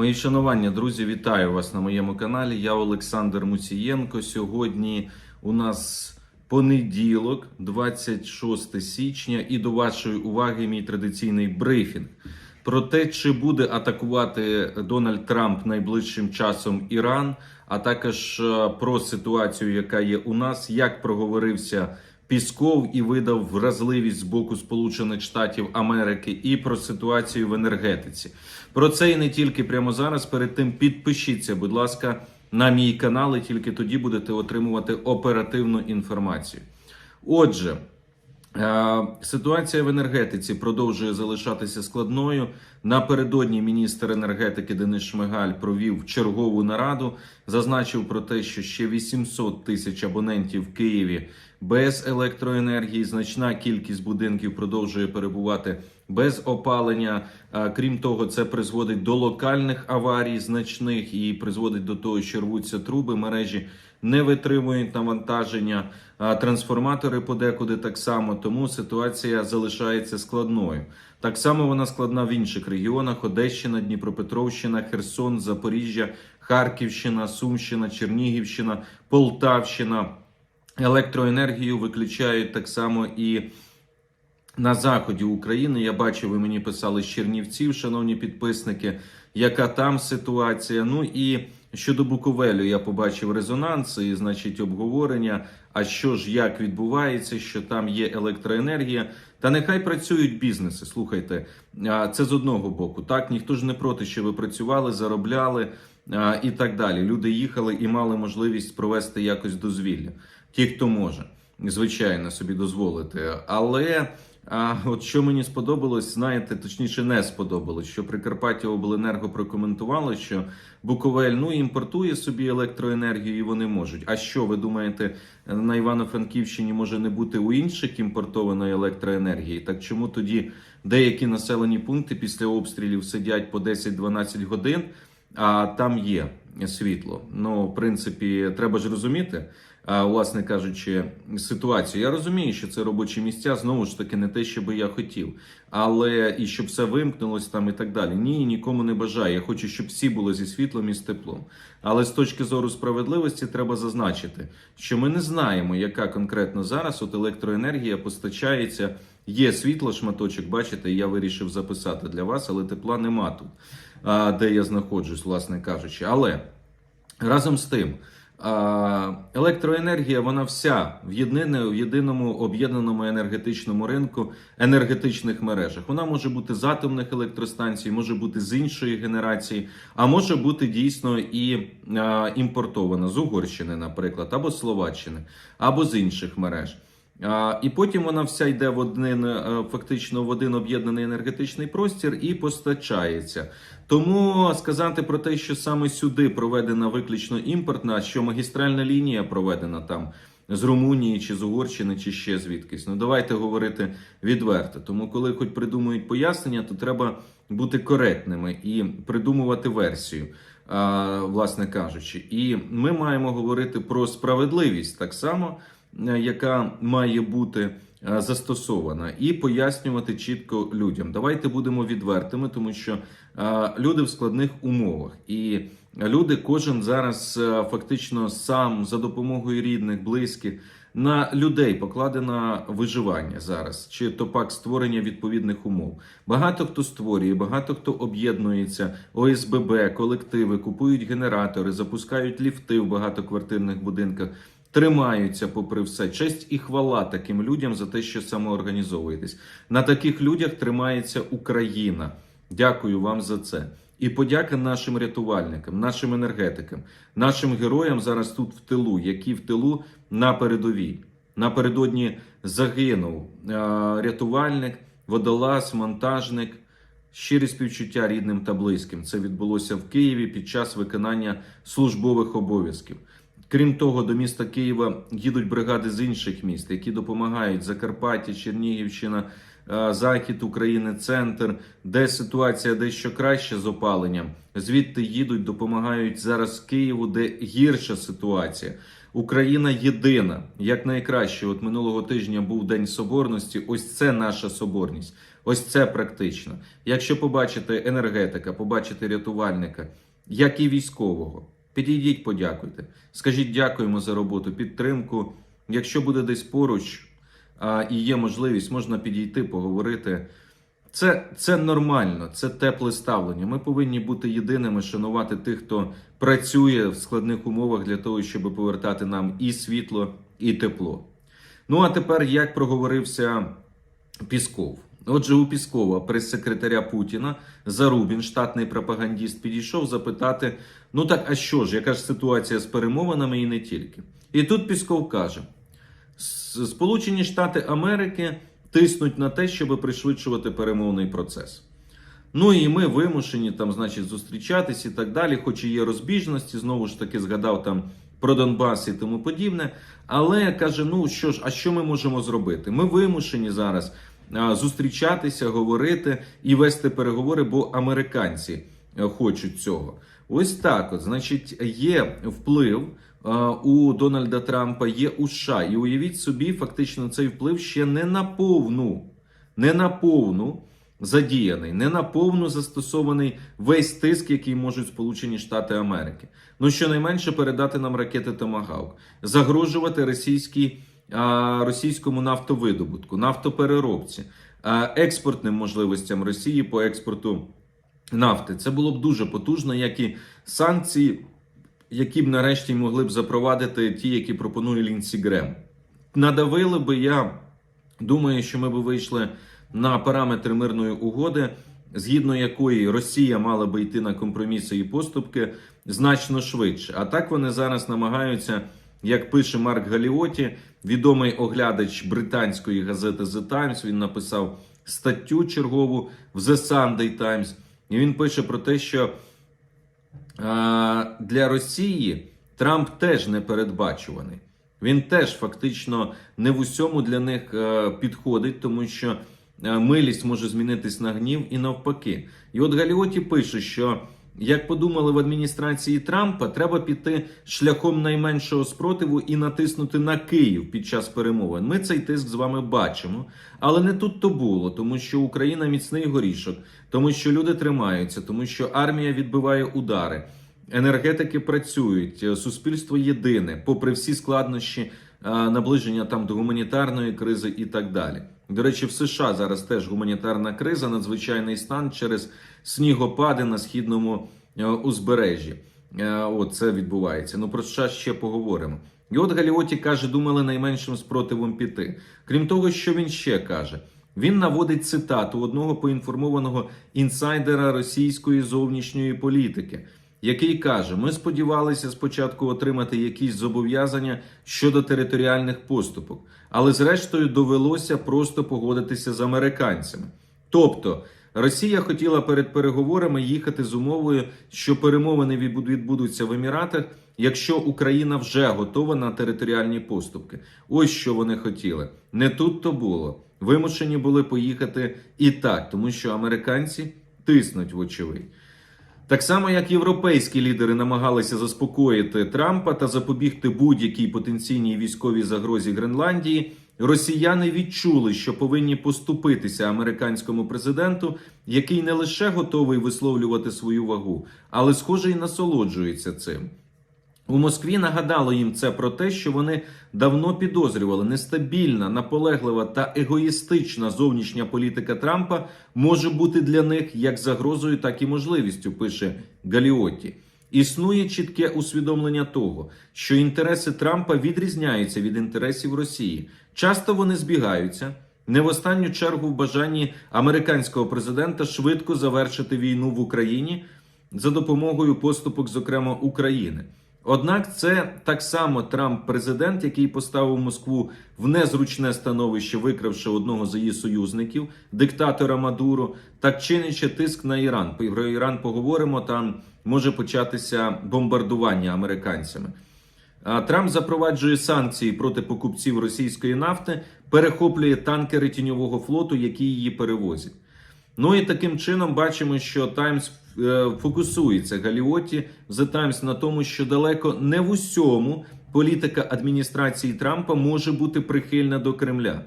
Мої шанування, друзі, вітаю вас на моєму каналі. Я Олександр Мусієнко. Сьогодні у нас понеділок, 26 січня, і до вашої уваги мій традиційний брифінг про те, чи буде атакувати Дональд Трамп найближчим часом Іран, а також е, про ситуацію, яка є у нас, як проговорився. Пісков і видав вразливість з боку Сполучених Штатів Америки і про ситуацію в енергетиці. Про це і не тільки прямо зараз. Перед тим підпишіться, будь ласка, на мій канал, і тільки тоді будете отримувати оперативну інформацію. Отже. Е, Ситуація в енергетиці продовжує залишатися складною. Напередодні міністр енергетики Денис Шмигаль провів чергову нараду, зазначив про те, що ще 800 тисяч абонентів в Києві без електроенергії. Значна кількість будинків продовжує перебувати без опалення. Крім того, це призводить до локальних аварій значних і призводить до того, що рвуться труби мережі не витримують навантаження, трансформатори подекуди так само. Тому ситуація залишається складною. Так само вона складна в інших регіонах: Одещина, Дніпропетровщина, Херсон, Запоріжжя, Харківщина, Сумщина, Чернігівщина, Полтавщина. Електроенергію виключають так само і на заході України. Я бачу, ви мені писали з Чернівців, шановні підписники, яка там ситуація. Ну і щодо Буковелю, я побачив резонанс і, значить, обговорення. А що ж як відбувається, що там є електроенергія? Та нехай працюють бізнеси. Слухайте, це з одного боку. Так ніхто ж не проти, що ви працювали, заробляли і так далі. Люди їхали і мали можливість провести якось дозвілля. Ті, хто може, звичайно, собі дозволити. Але а от що мені сподобалось, знаєте, точніше не сподобалось, що Прикарпаття Обленерго прокоментувало, що Буковель ну імпортує собі електроенергію, і вони можуть. А що ви думаєте, на Івано-Франківщині може не бути у інших імпортованої електроенергії? Так чому тоді деякі населені пункти після обстрілів сидять по 10-12 годин, а там є світло? Ну, в принципі, треба ж розуміти власне кажучи, ситуацію. Я розумію, що це робочі місця знову ж таки не те, що би я хотів, але і щоб все вимкнулось там і так далі. Ні, нікому не бажаю. Я хочу, щоб всі були зі світлом і з теплом. Але з точки зору справедливості треба зазначити, що ми не знаємо, яка конкретно зараз от електроенергія постачається. Є світло, шматочок, бачите, я вирішив записати для вас, але тепла нема тут, де я знаходжусь, власне кажучи. Але разом з тим. Електроенергія, вона вся в єдине, в єдиному об'єднаному енергетичному ринку, енергетичних мережах. Вона може бути з атомних електростанцій, може бути з іншої генерації, а може бути дійсно і а, імпортована з Угорщини, наприклад, або Словаччини, або з інших мереж. І потім вона вся йде в один е, фактично в один об'єднаний енергетичний простір і постачається. Тому сказати про те, що саме сюди проведена виключно імпортна, що магістральна лінія проведена там з Румунії чи з Угорщини, чи ще звідкись. Ну давайте говорити відверто. Тому, коли хоч придумують пояснення, то треба бути коректними і придумувати версію. Власне кажучи, і ми маємо говорити про справедливість так само. Е, яка має бути е, застосована, і пояснювати чітко людям. Давайте будемо відвертими, тому що е, люди в складних умовах, і люди, кожен зараз фактично сам за допомогою рідних, близьких. На людей покладено виживання зараз, чи то пак створення відповідних умов. Багато хто створює, багато хто об'єднується, ОСББ, колективи, купують генератори, запускають ліфти в багатоквартирних будинках тримаються, попри все, честь і хвала таким людям за те, що самоорганізовуєтесь. На таких людях тримається Україна. Дякую вам за це. І подяка нашим рятувальникам, нашим енергетикам, нашим героям зараз тут в тилу, які в тилу на передовій. Напередодні загинув е, рятувальник, водолаз, монтажник. Щирі співчуття рідним та близьким. Це відбулося в Києві під час виконання службових обов'язків. Крім того, до міста Києва їдуть бригади з інших міст, які допомагають Закарпаття, Чернігівщина, е, Захід України, центр, де ситуація дещо краще з опаленням. Звідти їдуть, допомагають зараз Києву, де гірша ситуація. Україна єдина, як найкраще. От минулого тижня був День Соборності. Ось це наша соборність. Ось це практично. Якщо побачите енергетика, побачите рятувальника, як і військового, підійдіть, подякуйте. Скажіть дякуємо за роботу, підтримку. Якщо буде десь поруч а, і є можливість, можна підійти, поговорити. Це, це нормально, це тепле ставлення. Ми повинні бути єдиними, шанувати тих, хто працює в складних умовах для того, щоб повертати нам і світло, і тепло. Ну а тепер як проговорився Пісков. Отже, у Піскова, прес-секретаря Путіна, Зарубін, штатний пропагандіст, підійшов запитати: ну так, а що ж, яка ж ситуація з перемовинами і не тільки? І тут Пісков каже: Сполучені Штати Америки тиснуть на те, щоб пришвидшувати перемовний процес. Ну і ми вимушені там, значить, зустрічатись і так далі, хоч і є розбіжності, знову ж таки згадав там про Донбас і тому подібне. Але каже: ну що ж, а що ми можемо зробити? Ми вимушені зараз зустрічатися, говорити і вести переговори, бо американці е, хочуть цього. Ось так, от, значить, є вплив у Дональда Трампа, є у США. І уявіть собі, фактично, цей вплив ще не на повну, не на повну задіяний, не на повну застосований весь тиск, який можуть Сполучені Штати Америки. Ну щонайменше передати нам ракети Томагавк, загрожувати російській, російському нафтовидобутку, нафтопереробці, експортним можливостям Росії по експорту нафти. Це було б дуже потужно, як і санкції, які б нарешті могли б запровадити ті, які пропонує Лінсі Грем. Надавили би я думаю, що ми б вийшли на параметри мирної угоди, згідно якої Росія мала би йти на компроміси і поступки значно швидше. А так вони зараз намагаються, як пише Марк Галіоті, відомий оглядач британської газети The Times, він написав статтю чергову в The Sunday Times, і він пише про те, що для Росії Трамп теж не передбачуваний. Він теж фактично не в усьому для них е, підходить, тому що е, милість може змінитись на гнів і навпаки. І от Галіоті пише, що як подумали в адміністрації Трампа, треба піти шляхом найменшого спротиву і натиснути на Київ під час перемовин. Ми цей тиск з вами бачимо, але не тут то було, тому що Україна міцний горішок, тому що люди тримаються, тому що армія відбиває удари. Енергетики працюють, суспільство єдине, попри всі складнощі наближення там до гуманітарної кризи і так далі. До речі, в США зараз теж гуманітарна криза, надзвичайний стан через снігопади на східному е, узбережжі. Е, От це відбувається. Ну про США ще поговоримо. І от Галіоті каже, думали найменшим спротивом піти. Крім того, що він ще каже. Він наводить цитату одного поінформованого інсайдера російської зовнішньої політики, який каже: Ми сподівалися спочатку отримати якісь зобов'язання щодо територіальних поступок, але зрештою довелося просто погодитися з американцями. Тобто Росія хотіла перед переговорами їхати з умовою, що перемовини відбудуться в Еміратах, якщо Україна вже готова на територіальні поступки. Ось що вони хотіли. Не тут то було. Вимушені були поїхати і так, тому що американці тиснуть вочевидь. Так само, як європейські лідери намагалися заспокоїти Трампа та запобігти будь-якій потенційній військовій загрозі Гренландії, росіяни відчули, що повинні поступитися американському президенту, який не лише готовий висловлювати свою вагу, але схоже й насолоджується цим. У Москві нагадало їм це про те, що вони давно підозрювали, нестабільна, наполеглива та егоїстична зовнішня політика Трампа може бути для них як загрозою, так і можливістю, пише Галіотті. Існує чітке усвідомлення того, що інтереси Трампа відрізняються від інтересів Росії. Часто вони збігаються. Не в останню чергу в бажанні американського президента швидко завершити війну в Україні за допомогою поступок, зокрема України. Однак це так само Трамп президент, який поставив Москву в незручне становище, викривши одного з її союзників, диктатора Мадуро, так чинячи тиск на Іран. Про Іран поговоримо. Там може початися бомбардування американцями. Трамп запроваджує санкції проти покупців російської нафти, перехоплює танкери тіньового флоту, які її перевозять. Ну і таким чином бачимо, що Таймс фокусується Галіоті The Times на тому, що далеко не в усьому політика адміністрації Трампа може бути прихильна до Кремля.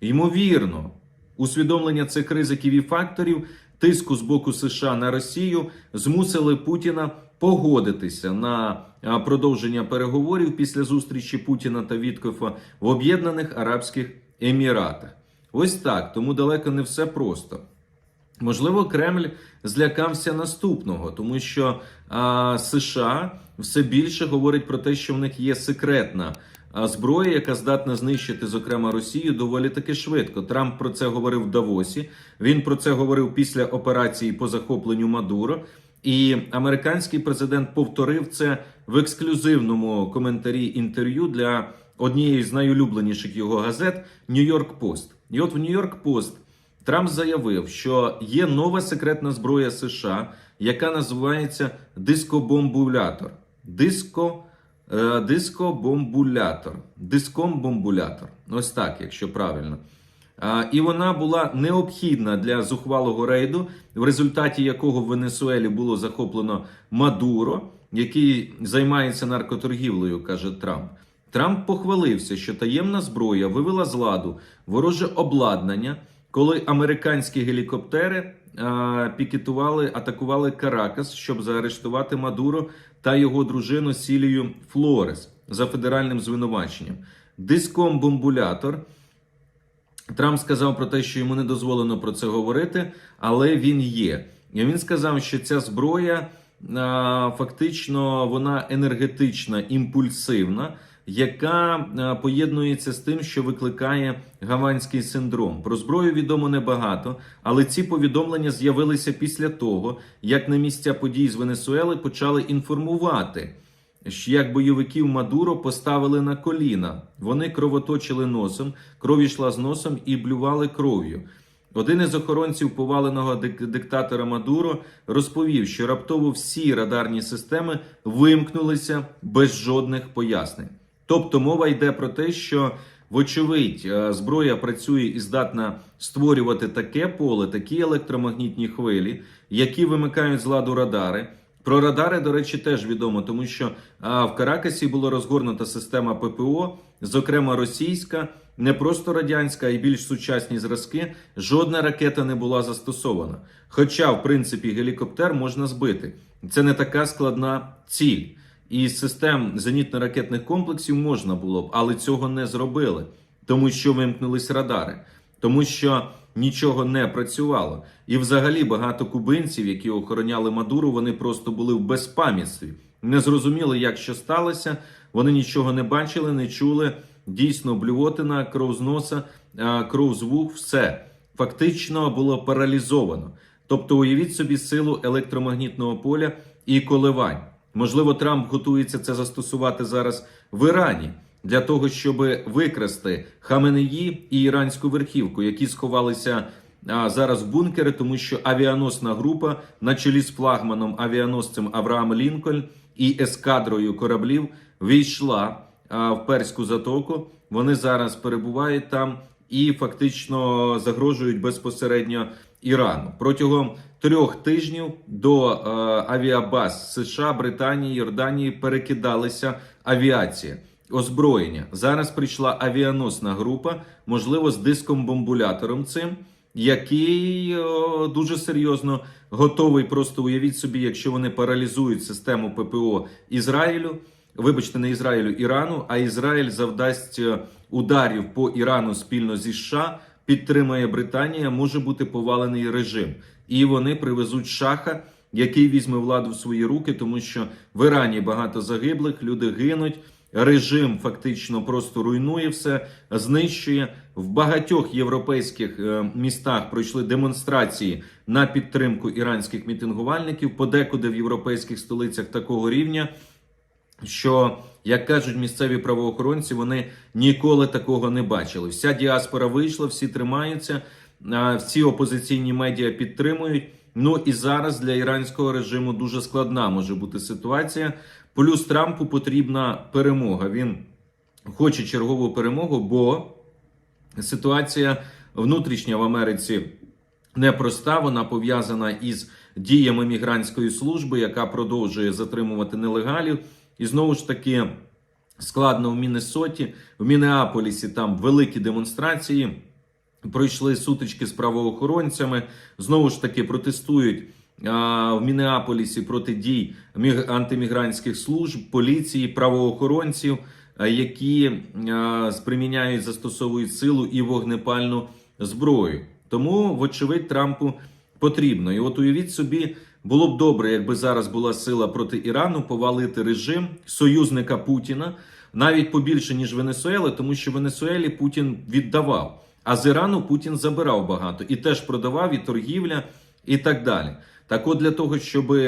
Ймовірно, Усвідомлення цих ризиків і факторів тиску з боку США на Росію змусили Путіна погодитися на продовження переговорів після зустрічі Путіна та Віткофа в Об'єднаних Арабських Еміратах. Ось так, тому далеко не все просто. Можливо, Кремль злякався наступного, тому що а, США все більше говорить про те, що в них є секретна зброя, яка здатна знищити, зокрема, Росію доволі таки швидко. Трамп про це говорив в Давосі. Він про це говорив після операції по захопленню Мадуро. І американський президент повторив це в ексклюзивному коментарі інтерв'ю для однієї з найулюбленіших його газет Нью-Йорк Пост. І от в Нью-Йорк Пост Трамп заявив, що є нова секретна зброя США, яка називається дискобомбулятор. Диско, е, дискобомбулятор. Дискомбомбулятор. Ось так, якщо правильно. А, І вона була необхідна для зухвалого рейду, в результаті якого в Венесуелі було захоплено Мадуро, який займається наркоторгівлею, каже Трамп. Трамп похвалився, що таємна зброя вивела з ладу вороже обладнання, коли американські гелікоптери а, пікетували, атакували Каракас, щоб заарештувати Мадуро та його дружину Сілію Флорес за федеральним звинуваченням. Дискомбомбулятор. Трамп сказав про те, що йому не дозволено про це говорити, але він є. І він сказав, що ця зброя а, фактично вона енергетична, імпульсивна, яка поєднується з тим, що викликає гаванський синдром. Про зброю відомо небагато, але ці повідомлення з'явилися після того, як на місця подій з Венесуели почали інформувати як бойовиків Мадуро поставили на коліна. Вони кровоточили носом, кров йшла з носом і блювали кров'ю. Один із охоронців поваленого дик- диктатора Мадуро розповів, що раптово всі радарні системи вимкнулися без жодних пояснень. Тобто мова йде про те, що вочевидь е, зброя працює і здатна створювати таке поле, такі електромагнітні хвилі, які вимикають з ладу радари. Про радари, до речі, теж відомо, тому що в Каракасі була розгорнута система ППО, зокрема російська, не просто радянська, а й більш сучасні зразки. Жодна ракета не була застосована. Хоча, в принципі, гелікоптер можна збити. Це не така складна ціль. І систем зенітно-ракетних комплексів можна було б, але цього не зробили, тому що вимкнулись радари, тому що нічого не працювало. І взагалі багато кубинців, які охороняли Мадуру, вони просто були в безпам'ятстві. Не зрозуміли, як що сталося. Вони нічого не бачили, не чули. Дійсно, блювотина, кров з носа, кров з вух, все фактично було паралізовано. Тобто, уявіть собі силу електромагнітного поля і коливань. Можливо, Трамп готується це застосувати зараз в Ірані для того, щоб викрасти Хаменеї і іранську верхівку, які сховалися зараз в бункери, тому що авіаносна група на чолі з флагманом авіаносцем Авраам Лінкольн і ескадрою кораблів війшла в перську затоку. Вони зараз перебувають там і фактично загрожують безпосередньо Ірану протягом трьох тижнів до е, авіабаз США, Британії, Йорданії перекидалися авіація, озброєння. Зараз прийшла авіаносна група, можливо, з диском бомбулятором цим, який е, дуже серйозно готовий. Просто уявіть собі, якщо вони паралізують систему ППО Ізраїлю. Вибачте, не Ізраїлю, Ірану, а Ізраїль завдасть е, ударів по Ірану спільно зі США, підтримає Британія, може бути повалений режим. І вони привезуть шаха, який візьме владу в свої руки, тому що в Ірані багато загиблих, люди гинуть. Режим фактично просто руйнує все, знищує в багатьох європейських е, містах. Пройшли демонстрації на підтримку іранських мітингувальників. Подекуди в європейських столицях такого рівня що, як кажуть місцеві правоохоронці, вони ніколи такого не бачили. Вся діаспора вийшла, всі тримаються, всі опозиційні медіа підтримують. Ну і зараз для іранського режиму дуже складна може бути ситуація. Плюс Трампу потрібна перемога. Він хоче чергову перемогу, бо ситуація внутрішня в Америці непроста. Вона пов'язана із діями мігрантської служби, яка продовжує затримувати нелегалів. І знову ж таки складно в Міннесоті, в Мінеаполісі там великі демонстрації. Пройшли сутички з правоохоронцями. Знову ж таки протестують в Мінеаполісі проти дій міг- антимігрантських служб, поліції, правоохоронців, які приміняють, застосовують силу і вогнепальну зброю. Тому, вочевидь, Трампу потрібно. І от уявіть собі, було б добре, якби зараз була сила проти Ірану повалити режим союзника Путіна навіть побільше ніж Венесуели, тому що Венесуелі Путін віддавав, а з Ірану Путін забирав багато і теж продавав і торгівля, і так далі. Так, от для того, щоб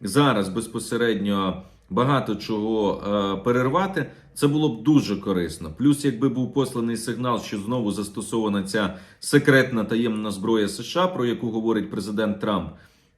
зараз безпосередньо багато чого е, перервати, це було б дуже корисно. Плюс, якби був посланий сигнал, що знову застосована ця секретна таємна зброя США, про яку говорить президент Трамп.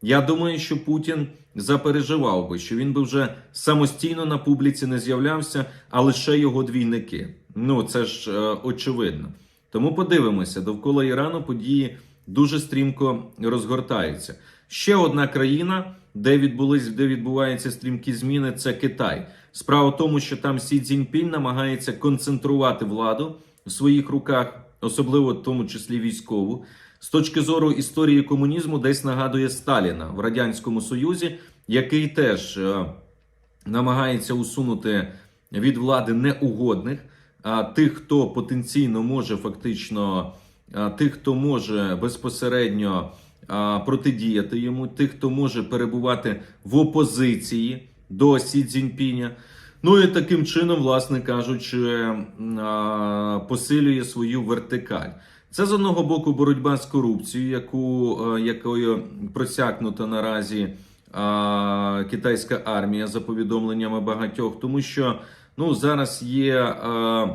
Я думаю, що Путін запереживав би, що він би вже самостійно на публіці не з'являвся, а лише його двійники. Ну це ж е, очевидно. Тому подивимося, довкола Ірану події дуже стрімко розгортаються. Ще одна країна, де відбулись, де відбуваються стрімкі зміни, це Китай. Справа в тому, що там Сі Цзіньпінь намагається концентрувати владу в своїх руках, особливо в тому числі військову. З точки зору історії комунізму, десь нагадує Сталіна в радянському Союзі, який теж е, намагається усунути від влади неугодних, тих, хто потенційно може фактично, тих, хто може безпосередньо протидіяти йому, тих, хто може перебувати в опозиції до Сі Цзіньпіня. Ну і таким чином, власне кажучи, посилює свою вертикаль. Це з одного боку боротьба з корупцією, яку, е, якою просякнута наразі китайська армія за повідомленнями багатьох, тому що ну зараз є а,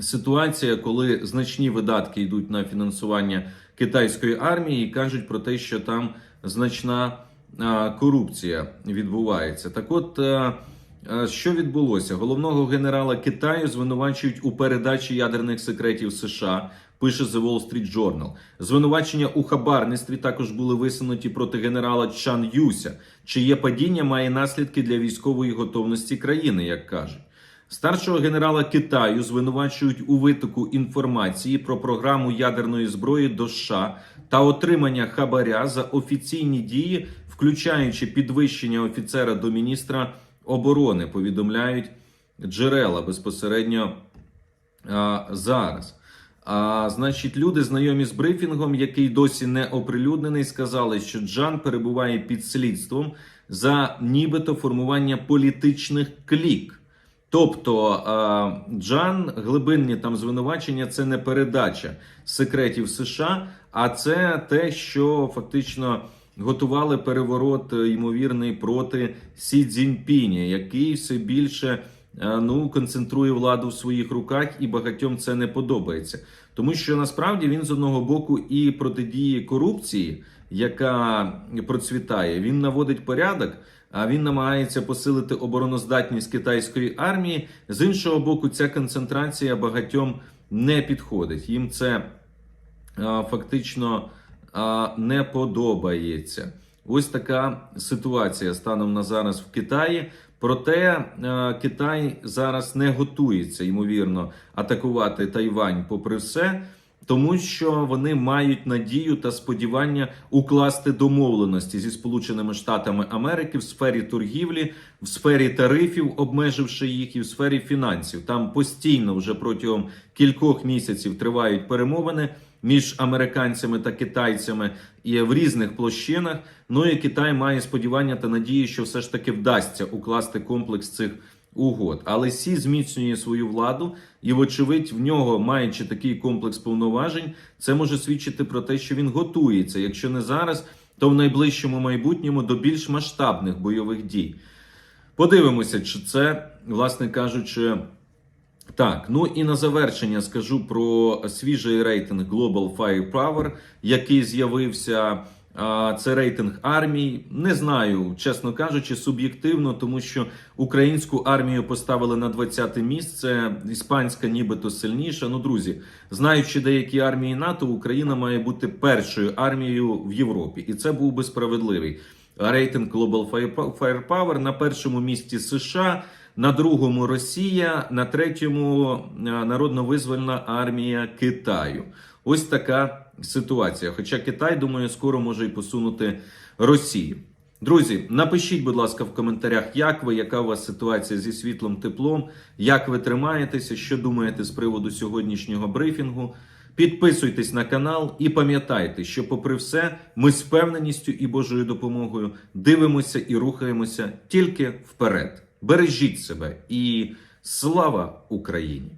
ситуація, коли значні видатки йдуть на фінансування китайської армії, і кажуть про те, що там значна а, корупція відбувається. Так, от. а, а, Що відбулося? Головного генерала Китаю звинувачують у передачі ядерних секретів США. Пише The Wall Street Journal. Звинувачення у хабарництві також були висунуті проти генерала Чан Юся, чиє падіння має наслідки для військової готовності країни, як кажуть. Старшого генерала Китаю звинувачують у витоку інформації про програму ядерної зброї до США та отримання хабаря за офіційні дії, включаючи підвищення офіцера до міністра оборони. Повідомляють джерела безпосередньо а, зараз. А, значить, люди, знайомі з брифінгом, який досі не оприлюднений, сказали, що Джан перебуває під слідством за нібито формування політичних клік. Тобто Джан, глибинні там звинувачення, це не передача секретів США, а це те, що фактично готували переворот е, ймовірний проти Сі Цзіньпіня, який все більше е, ну концентрує владу в своїх руках, і багатьом це не подобається, тому що насправді він з одного боку і протидіє корупції, яка процвітає, він наводить порядок. А він намагається посилити обороноздатність китайської армії. З іншого боку, ця концентрація багатьом не підходить. Їм це а, фактично а, не подобається. Ось така ситуація станом на зараз в Китаї. Проте Китай зараз не готується ймовірно атакувати Тайвань, попри все. Тому що вони мають надію та сподівання укласти домовленості зі Сполученими Штатами Америки в сфері торгівлі, в сфері тарифів, обмеживши їх, і в сфері фінансів. Там постійно вже протягом кількох місяців тривають перемовини між американцями та китайцями і в різних площинах. Ну і Китай має сподівання та надії, що все ж таки вдасться укласти комплекс цих угод. Але Сі зміцнює свою владу, і, вочевидь, в нього, маючи такий комплекс повноважень, це може свідчити про те, що він готується, якщо не зараз, то в найближчому майбутньому до більш масштабних бойових дій. Подивимося, чи це, власне кажучи, так. Ну і на завершення скажу про свіжий рейтинг Global Firepower, який з'явився. Це рейтинг армій. Не знаю, чесно кажучи, суб'єктивно, тому що українську армію поставили на 20-те місце. Іспанська, нібито сильніша. Ну, друзі, знаючи деякі армії НАТО, Україна має бути першою армією в Європі, і це був би справедливий рейтинг Global Firepower. На першому місці США. На другому Росія, на третьому е, народно-визвольна армія Китаю. Ось така ситуація. Хоча Китай, думаю, скоро може і посунути Росію. Друзі, напишіть, будь ласка, в коментарях, як ви, яка у вас ситуація зі світлом, теплом, як ви тримаєтеся, що думаєте з приводу сьогоднішнього брифінгу. Підписуйтесь на канал і пам'ятайте, що, попри все, ми з впевненістю і Божою допомогою дивимося і рухаємося тільки вперед. Бережіть себе і слава Україні!